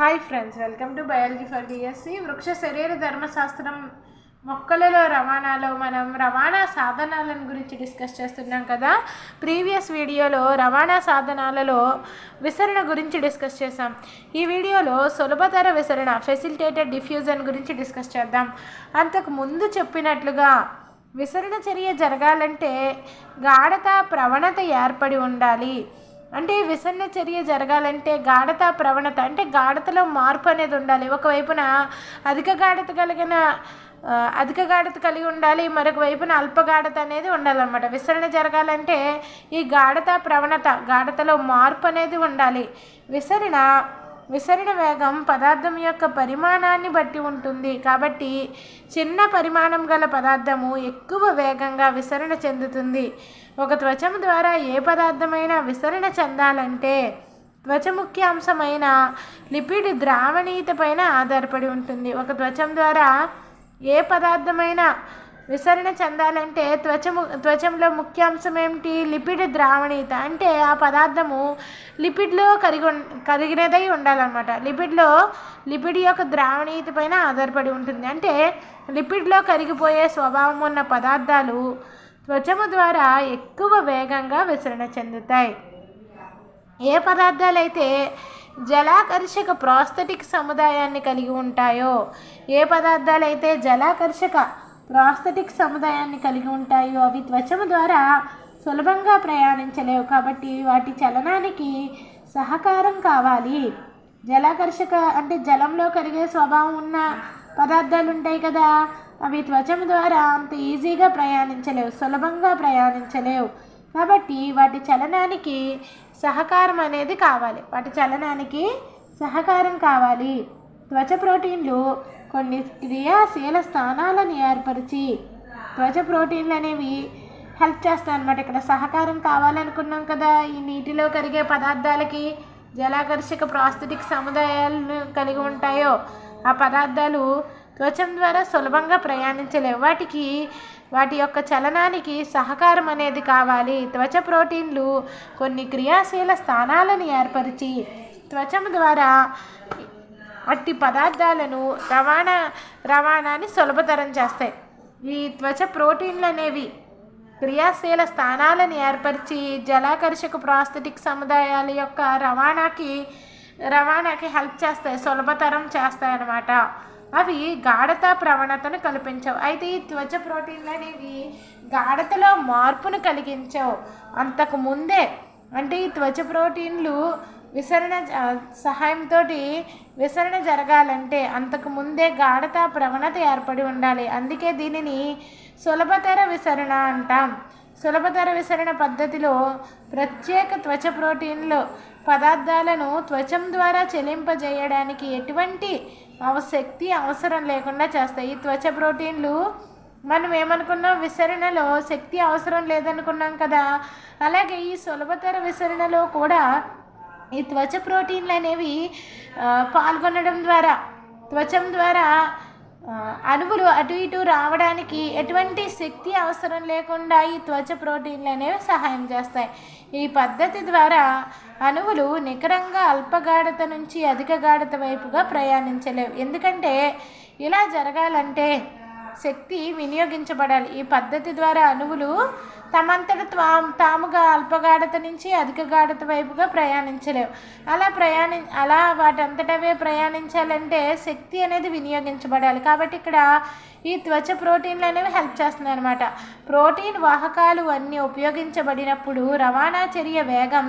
Hi friends welcome to biology for DSC వృక్ష శరీర ధర్మశాస్త్రం మొక్కలలో రవాణాలో మనం రవాణా సాధనాలను గురించి డిస్కస్ చేస్తున్నాం కదా. ప్రీవియస్ వీడియోలో రవాణా సాధనాలలో విసరణ గురించి డిస్కస్ చేసాం ఈ వీడియోలో సులభతర విసరణ ఫెసిలిటేటెడ్ డిఫ్యూజన్ గురించి డిస్కస్ చేద్దాం. అంతకు ముందు చెప్పినట్లుగా విసరణ చర్య జరగాలంటే గాఢత ప్రవణత ఏర్పడి ఉండాలి. అంటే విసన్న చర్య జరగాలంటే గాఢత ప్రవణత అంటే గాఢతలో మార్పు అనేది ఉండాలి. ఒకవైపున అధిక గాఢత కలిగిన అధిక గాఢత కలిగి ఉండాలి మరొక వైపున అల్ప గాఢత అనేది ఉండాలన్నమాట. విసరణ జరగాలంటే ఈ గాఢత ప్రవణత గాఢతలో మార్పు అనేది ఉండాలి. విసరణ విసరణ వేగం పదార్థం యొక్క పరిమాణాన్ని బట్టి ఉంటుంది. కాబట్టి చిన్న పరిమాణం గల పదార్థము ఎక్కువ వేగంగా విసరణ చెందుతుంది. ఒక త్వచం ద్వారా ఏ పదార్థమైనా విసరణ చెందాలంటే త్వచ ముఖ్య అంశమైన లిపిడ్ ద్రావణీయత పైన ఆధారపడి ఉంటుంది. ఒక త్వచం ద్వారా ఏ పదార్థమైనా విసరణ చెందాలంటే త్వచము త్వచంలో ముఖ్య అంశం ఏమిటి లిపిడ్ ద్రావణీయత అంటే ఆ పదార్థము లిపిడ్లో కరిగి కరిగినదై ఉండాలన్నమాట. లిపిడ్లో లిపిడ్ యొక్క ద్రావణీయత పైన ఆధారపడి ఉంటుంది. అంటే లిపిడ్లో కరిగిపోయే స్వభావం ఉన్న పదార్థాలు త్వచము ద్వారా ఎక్కువ వేగంగా విసరణ చెందుతాయి. ఏ పదార్థాలైతే జలాకర్షక ప్రాస్థటిక్ సముదాయాన్ని కలిగి ఉంటాయో ఏ పదార్థాలైతే జలాకర్షక ప్రాస్థెటిక్ సముదాయాన్ని కలిగి ఉంటాయో అవి త్వచము ద్వారా సులభంగా ప్రయాణించలేవు కాబట్టి వాటి చలనానికి సహకారం కావాలి. జలాకర్షక అంటే జలంలో కరిగే స్వభావం ఉన్న పదార్థాలు ఉంటాయి కదా అవి త్వచం ద్వారా అంత ఈజీగా ప్రయాణించలేవు సులభంగా ప్రయాణించలేవు. కాబట్టి వాటి చలనానికి సహకారం అనేది కావాలి. వాటి చలనానికి సహకారం కావాలి. త్వచ ప్రోటీన్లు కొన్ని క్రియాశీల స్థానాలను ఏర్పరిచి త్వచ ప్రోటీన్లు అనేవి హెల్ప్ చేస్తాయి అనమాట ఇక్కడ సహకారం కావాలనుకున్నాం కదా. ఈ నీటిలో కరిగే పదార్థాలకి జలాకర్షక ప్రాస్థితిక సముదాయాలను కలిగి ఉంటాయో ఆ పదార్థాలు త్వచం ద్వారా సులభంగా ప్రయాణించలేవు. వాటికి వాటి యొక్క చలనానికి సహకారం అనేది కావాలి. త్వచ ప్రోటీన్లు కొన్ని క్రియాశీల స్థానాలను ఏర్పరిచి త్వచం ద్వారా అట్టి పదార్థాలను రవాణా రవాణాని సులభతరం చేస్తాయి. ఈ త్వచ ప్రోటీన్లు అనేవి క్రియాశీల స్థానాలను ఏర్పరిచి జలాకర్షక ప్రాస్థెటిక్ సముదాయాల యొక్క రవాణాకి రవాణాకి హెల్ప్ చేస్తాయి సులభతరం చేస్తాయి అన్నమాట అవి గాఢత ప్రవణతను కల్పించవు. అయితే ఈ త్వచ ప్రోటీన్లు అనేవి గాఢతలో మార్పును కలిగించవు. అంతకు ముందే అంటే ఈ త్వచ ప్రోటీన్లు విసరణ సహాయంతో విసరణ జరగాలంటే అంతకు ముందే గాఢత ప్రవణత ఏర్పడి ఉండాలి. అందుకే దీనిని సులభతర విసరణ అంటాం. సులభతర విసరణ పద్ధతిలో ప్రత్యేక త్వచ ప్రోటీన్లు పదార్థాలను త్వచం ద్వారా చెలింపజేయడానికి ఎటువంటి అవశక్తి అవసరం లేకుండా చేస్తాయి. ఈ త్వచ ప్రోటీన్లు మనం ఏమనుకున్నాం? విసరణలో శక్తి అవసరం లేదనుకున్నాం కదా. అలాగే ఈ సులభతర విసరణలో కూడా ఈ త్వచ ప్రోటీన్లు అనేవి పాల్గొనడం ద్వారా త్వచం ద్వారా అణువులు అటు ఇటు రావడానికి ఎటువంటి శక్తి అవసరం లేకుండా ఈ త్వచ ప్రోటీన్లు అనేవి సహాయం చేస్తాయి. ఈ పద్ధతి ద్వారా అణువులు నికరంగా అల్పగాఢత నుంచి అధిక గాఢత వైపుగా ప్రయాణించలేవు. ఎందుకంటే ఇలా జరగాలంటే శక్తి వినియోగించబడాలి. ఈ పద్ధతి ద్వారా అణువులు తమంతట త్వాం తాముగా అల్పగాఢత నుంచి అధిక గాఢత వైపుగా ప్రయాణించలేవు. అలా ప్రయాణి అలా వాటంతటవే ప్రయాణించాలంటే శక్తి అనేది వినియోగించబడాలి. కాబట్టి ఇక్కడ ఈ త్వచ ప్రోటీన్లు అనేవి హెల్ప్ చేస్తున్నాయి అనమాట ప్రోటీన్ వాహకాలు అన్నీ ఉపయోగించబడినప్పుడు రవాణా చర్య వేగం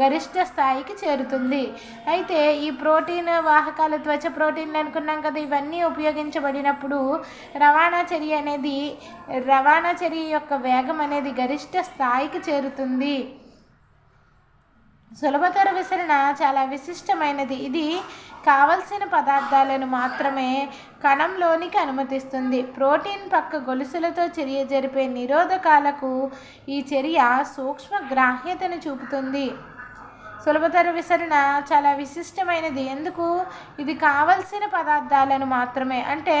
గరిష్ట స్థాయికి చేరుతుంది. అయితే ఈ ప్రోటీన్ వాహకాలు త్వచ ప్రోటీన్లు అనుకున్నాం కదా ఇవన్నీ ఉపయోగించబడినప్పుడు రవాణా చర్య అనేది రవాణా చర్య యొక్క వేగం అనేది గరిష్ట స్థాయికి చేరుతుంది. సులభతర విసరణ చాలా విశిష్టమైనది. ఇది కావలసిన పదార్థాలను మాత్రమే కణంలోనికి అనుమతిస్తుంది. ప్రోటీన్ పక్క గొలుసులతో చర్య జరిపే నిరోధకాలకు ఈ చర్య సూక్ష్మ గ్రాహ్యతను చూపుతుంది. సులభతర విసరణ చాలా విశిష్టమైనది. ఎందుకు? ఇది కావలసిన పదార్థాలను మాత్రమే. అంటే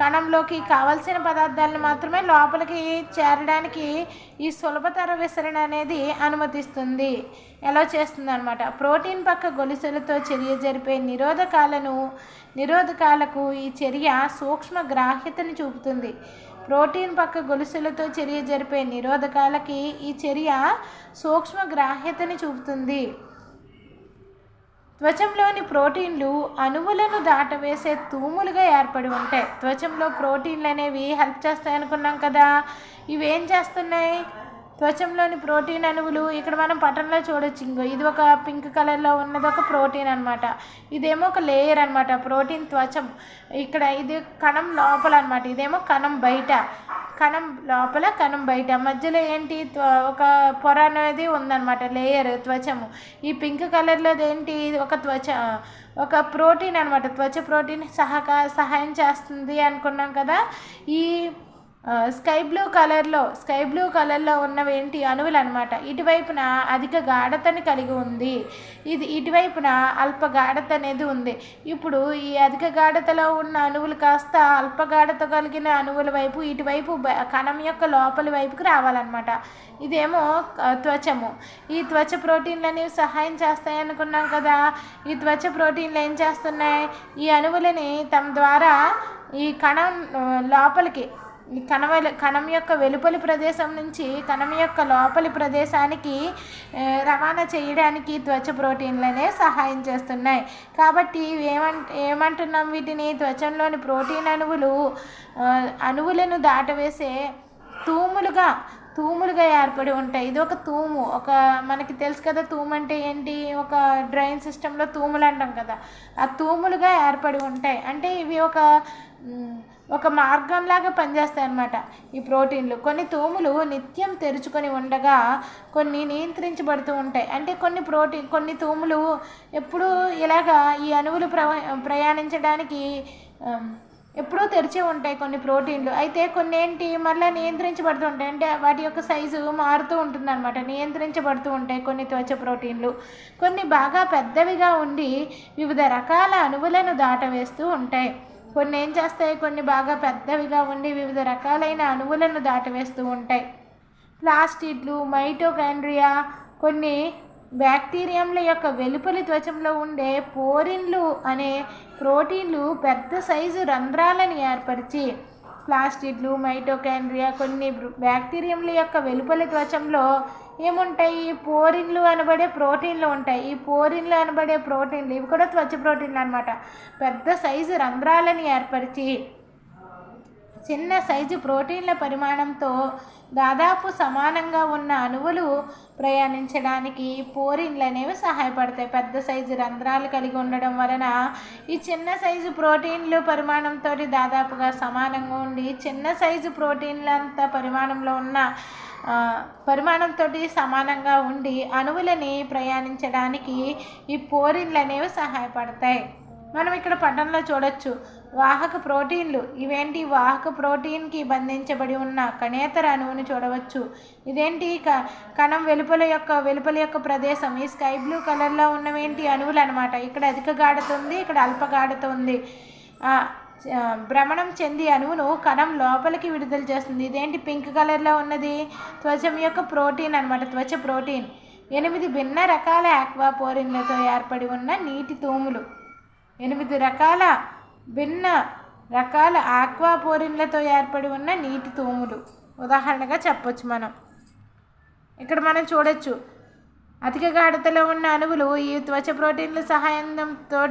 కణంలోకి కావలసిన పదార్థాలను మాత్రమే లోపలికి చేరడానికి ఈ సులభతర విసరణ అనేది అనుమతిస్తుంది. ఎలా చేస్తుంది అనమాట ప్రోటీన్ పక్క గొలుసులతో చర్య జరిపే నిరోధకాలను నిరోధకాలకు ఈ చర్య సూక్ష్మ గ్రాహ్యతను చూపుతుంది. ప్రోటీన్ పక్క గొలుసులతో చర్య జరిపే నిరోధకాలకి ఈ చర్య సూక్ష్మ గ్రాహ్యతని చూపుతుంది. త్వచంలోని ప్రోటీన్లు అణువులను దాటవేసే తూములుగా ఏర్పడి ఉంటాయి. త్వచంలో ప్రోటీన్లు అనేవి హెల్ప్ చేస్తాయి అనుకున్నాం కదా. ఇవి ఏం చేస్తున్నాయి? త్వచంలోని ప్రోటీన్ అణువులు ఇక్కడ మనం పటంలో చూడొచ్చు. ఇంకో ఇది ఒక పింక్ కలర్లో ఉన్నది ఒక ప్రోటీన్ అనమాట ఇదేమో ఒక లేయర్ అనమాట ప్రోటీన్ త్వచం. ఇక్కడ ఇది కణం లోపల అనమాట ఇదేమో కణం బయట. కణం లోపల కణం బయట. మధ్యలో ఏంటి ఒక పొర అనేది ఉందన్నమాట లేయర్ త్వచము. ఈ పింక్ కలర్లో ఏంటి ఒక త్వచ ఒక ప్రోటీన్ అనమాట త్వచ ప్రోటీన్ సహక సహాయం చేస్తుంది అనుకున్నాం కదా. ఈ స్కై బ్లూ కలర్లో స్కై బ్లూ కలర్లో ఉన్నవి ఏంటి? అణువులు అనమాట ఇటువైపున అధిక గాఢతని కలిగి ఉంది. ఇది ఇటువైపున అల్ప గాఢత అనేది ఉంది. ఇప్పుడు ఈ అధిక గాఢతలో ఉన్న అణువులు కాస్త అల్ప గాఢత కలిగిన అణువుల వైపు ఇటువైపు కణం యొక్క లోపలి వైపుకి రావాలన్నమాట. ఇదేమో త్వచము. ఈ త్వచ ప్రోటీన్లు అనేవి సహాయం చేస్తాయి అనుకున్నాం కదా. ఈ త్వచ ప్రోటీన్లు ఏం చేస్తున్నాయి? ఈ అణువులని తమ ద్వారా ఈ కణం లోపలికి ఈ కణం కణం యొక్క వెలుపలి ప్రదేశం నుంచి కణం యొక్క లోపలి ప్రదేశానికి రవాణా చేయడానికి త్వచ ప్రోటీన్లనే సహాయం చేస్తున్నాయి. కాబట్టి ఏమంట ఏమంటున్నాం వీటిని? త్వచంలోని ప్రోటీన్ అణువులు అణువులను దాటవేసే తూములుగా తూములుగా ఏర్పడి ఉంటాయి. ఇది ఒక తూము. ఒక మనకి తెలుసు కదా తూము అంటే ఏంటి? ఒక డ్రైన్ సిస్టంలో తూములు అంటాం కదా. ఆ తూములుగా ఏర్పడి ఉంటాయి. అంటే ఇవి ఒక ఒక మార్గంలాగా పనిచేస్తాయి అన్నమాట ఈ ప్రోటీన్లు. కొన్ని తూములు నిత్యం తెరుచుకొని ఉండగా కొన్ని నియంత్రించబడుతూ ఉంటాయి. అంటే కొన్ని ప్రోటీన్ కొన్ని తూములు ఎప్పుడూ ఇలాగా ఈ అణువులు ప్రయాణించడానికి ఎప్పుడూ తెరిచి ఉంటాయి కొన్ని ప్రోటీన్లు. అయితే కొన్ని ఏంటి మళ్ళీ నియంత్రించబడుతూ ఉంటాయి. అంటే వాటి యొక్క సైజు మారుతూ ఉంటుందన్నమాట. నియంత్రించబడుతూ ఉంటాయి కొన్ని త్వచ ప్రోటీన్లు. కొన్ని బాగా పెద్దవిగా ఉండి వివిధ రకాల అణువులను దాటవేస్తూ ఉంటాయి. కొన్ని ఏం చేస్తాయి? కొన్ని బాగా పెద్దవిగా ఉండి వివిధ రకాలైన అణువులను దాటవేస్తూ ఉంటాయి. ప్లాస్టిడ్లు మైటోకాండ్రియా కొన్ని బ్యాక్టీరియంల యొక్క వెలుపలి త్వచంలో ఉండే పోరిన్లు అనే ప్రోటీన్లు పెద్ద సైజు రంధ్రాలను ఏర్పరిచి ప్లాస్టిడ్లు మైటోకాండ్రియా కొన్ని బ్యాక్టీరియంల యొక్క వెలుపలి త్వచంలో ఏముంటాయి? పోరిన్లు అనబడే ప్రోటీన్లు ఉంటాయి. ఈ పోరిన్లు అనబడే ప్రోటీన్లు ఇవి కూడా త్వచ ప్రోటీన్లు అనమాట పెద్ద సైజు రంధ్రాలను ఏర్పరిచి చిన్న సైజు ప్రోటీన్ల పరిమాణంతో దాదాపు సమానంగా ఉన్న అణువులు ప్రయాణించడానికి పోరిన్లు అనేవి సహాయపడతాయి. పెద్ద సైజు రంధ్రాలు కలిగి ఉండడం వలన ఈ చిన్న సైజు ప్రోటీన్లు పరిమాణంతో దాదాపుగా సమానంగా ఉండి చిన్న సైజు ప్రోటీన్లంత పరిమాణంలో ఉన్న పరిమాణంతో సమానంగా ఉండి అణువులని ప్రయాణించడానికి ఈ పోరిన్లు అనేవి సహాయపడతాయి. మనం ఇక్కడ పట్టణంలో చూడొచ్చు. వాహక ప్రోటీన్లు. ఇవేంటి? వాహక ప్రోటీన్కి బంధించబడి ఉన్న కణేతర అణువును చూడవచ్చు. ఇదేంటి? క కణం వెలుపల యొక్క వెలుపల యొక్క ప్రదేశం. ఈ స్కై బ్లూ కలర్లో ఉన్నవేంటి? అణువులు అనమాట ఇక్కడ అధిక గాఢత ఉంది ఇక్కడ అల్ప గాఢత ఉంది భ్రమణం చెంది అణువును కణం లోపలికి విడుదల చేస్తుంది. ఇదేంటి? పింక్ కలర్లో ఉన్నది. త్వచం యొక్క ప్రోటీన్ అనమాట త్వచ ప్రోటీన్. ఎనిమిది భిన్న రకాల ఆక్వాపోరిన్లతో ఏర్పడి ఉన్న నీటి తూములు. ఎనిమిది రకాల భిన్న రకాల ఆక్వాపోరిన్లతో ఏర్పడి ఉన్న నీటి తూములు. ఉదాహరణగా చెప్పొచ్చు మనం. ఇక్కడ మనం చూడొచ్చు. అధిక గాఢతలో ఉన్న అణువులు ఈ త్వచ ప్రోటీన్ల సహాయంతో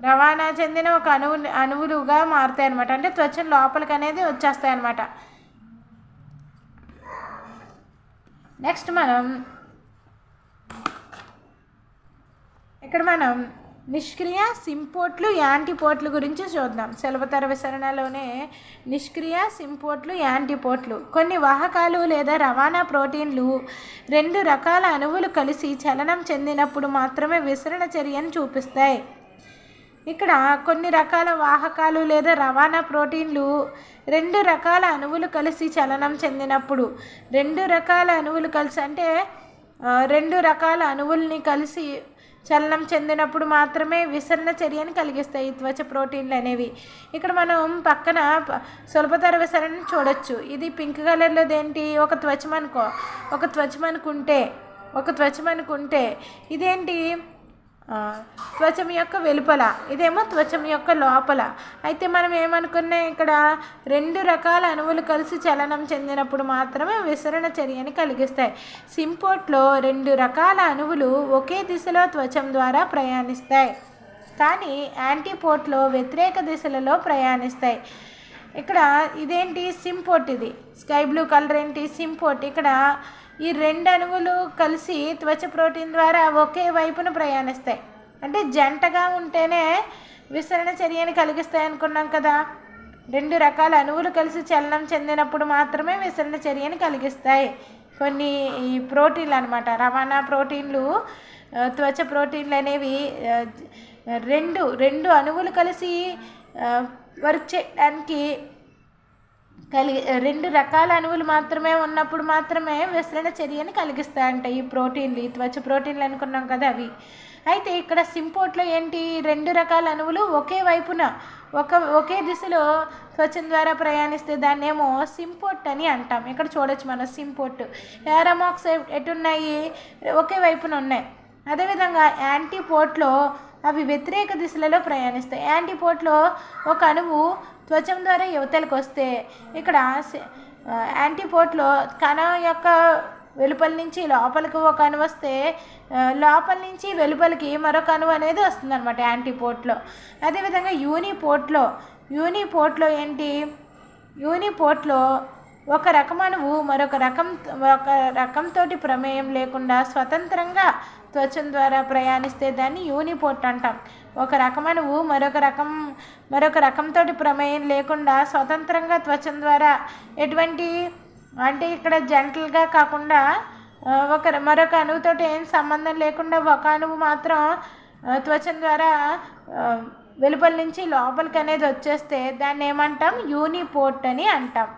రవాణా చెందిన ఒక అణువు అణువులుగా మారుతాయి అనమాట అంటే త్వచం లోపలికి అనేది వచ్చేస్తాయి అనమాట నెక్స్ట్ మనం ఇక్కడ మనం నిష్క్రియ సింపోట్లు యాంటీపోట్లు గురించి చూద్దాం. సెలవుతర విసరణలోనే నిష్క్రియ సింపోట్లు యాంటీపోట్లు కొన్ని వాహకాలు లేదా రవాణా ప్రోటీన్లు రెండు రకాల అణువులు కలిసి చలనం చెందినప్పుడు మాత్రమే విసరణ చర్యను చూపిస్తాయి. ఇక్కడ కొన్ని రకాల వాహకాలు లేదా రవాణా ప్రోటీన్లు రెండు రకాల అణువులు కలిసి చలనం చెందినప్పుడు రెండు రకాల అణువులు కలిసి అంటే రెండు రకాల అణువుల్ని కలిసి చలనం చెందినప్పుడు మాత్రమే విసరణ చర్యను కలిగిస్తాయి ఈ త్వచ ప్రోటీన్లు అనేవి. ఇక్కడ మనం పక్కన సులభతర విసరణను చూడొచ్చు. ఇది పింక్ కలర్లో ఏంటి? ఒక త్వచం అనుకో ఒక త్వచం అనుకుంటే ఒక త్వచం అనుకుంటే ఇదేంటి? త్వచం యొక్క వెలుపల ఇదేమో త్వచం యొక్క లోపల. అయితే మనం ఏమనుకున్నాం ఇక్కడ రెండు రకాల అణువులు కలిసి చలనం చెందినప్పుడు మాత్రమే విసరణ చర్యని కలిగిస్తాయి. సింపోట్లో రెండు రకాల అణువులు ఒకే దిశలో త్వచం ద్వారా ప్రయాణిస్తాయి. కానీ యాంటీపోట్లో వ్యతిరేక దిశలలో ప్రయాణిస్తాయి. ఇక్కడ ఇదేంటి సింపోట్ ఇది? స్కై బ్లూ కలర్ ఏంటి సింపోట్ ఇక్కడ ఈ రెండు అణువులు కలిసి త్వచ ప్రోటీన్ ద్వారా ఒకే వైపున ప్రయాణిస్తాయి. అంటే జంటగా ఉంటేనే విసరణ చర్యని కలిగిస్తాయి అనుకున్నాం కదా. రెండు రకాల అణువులు కలిసి చలనం చెందినప్పుడు మాత్రమే విసరణ చర్యని కలిగిస్తాయి. కొన్ని ఈ ప్రోటీన్లు అనమాట రవాణా ప్రోటీన్లు త్వచ ప్రోటీన్లు అనేవి రెండు రెండు అణువులు కలిసి వర్క్ చేయడానికి కలిగి రెండు రకాల అణువులు మాత్రమే ఉన్నప్పుడు మాత్రమే విసరణ చర్యని కలిగిస్తాయంట ఈ ప్రోటీన్లు ఈ త్వచ ప్రోటీన్లు అనుకున్నాం కదా అవి. అయితే ఇక్కడ సింపోర్ట్లో ఏంటి? రెండు రకాల అణువులు ఒకే వైపున ఒక ఒకే దిశలో త్వచం ద్వారా ప్రయాణిస్తే దాన్నేమో సింపోర్ట్ అని అంటాం. ఇక్కడ చూడొచ్చు మనం సింపోర్ట్. యారమాక్స్ ఎటున్నాయి? ఒకే వైపున ఉన్నాయి. అదేవిధంగా యాంటీపోర్ట్లో అవి వ్యతిరేక దిశలలో ప్రయాణిస్తాయి. యాంటీపోట్లో ఒక అణువు త్వచం ద్వారా యువతలకు వస్తే ఇక్కడ యాంటీపోర్ట్లో కణ యాంటీపోట్లో యొక్క వెలుపల నుంచి లోపలికి ఒక అణు వస్తే లోపల నుంచి వెలుపలికి మరొక అణువు అనేది వస్తుంది అనమాట యాంటీపోర్ట్లో అదేవిధంగా యూనిపోర్ట్లో యూనిపోర్ట్లో ఏంటి? యూనిపోర్ట్లో ఒక రకమణువు మరొక రకం ఒక రకంతోటి ప్రమేయం లేకుండా స్వతంత్రంగా త్వచం ద్వారా ప్రయాణిస్తే దాన్ని యూనిపోర్ట్ అంటాం. ఒక రకమణువు మరొక రకం మరొక రకంతోటి ప్రమేయం లేకుండా స్వతంత్రంగా త్వచం ద్వారా ఎటువంటి అంటే ఇక్కడ జంటలుగా కాకుండా ఒక మరొక అణువుతోటి ఏం సంబంధం లేకుండా ఒక అణువు మాత్రం త్వచం ద్వారా వెలుపల నుంచి లోపలికి అనేది వచ్చేస్తే దాన్ని ఏమంటాం? యూనిపోర్ట్ అని అంటాం.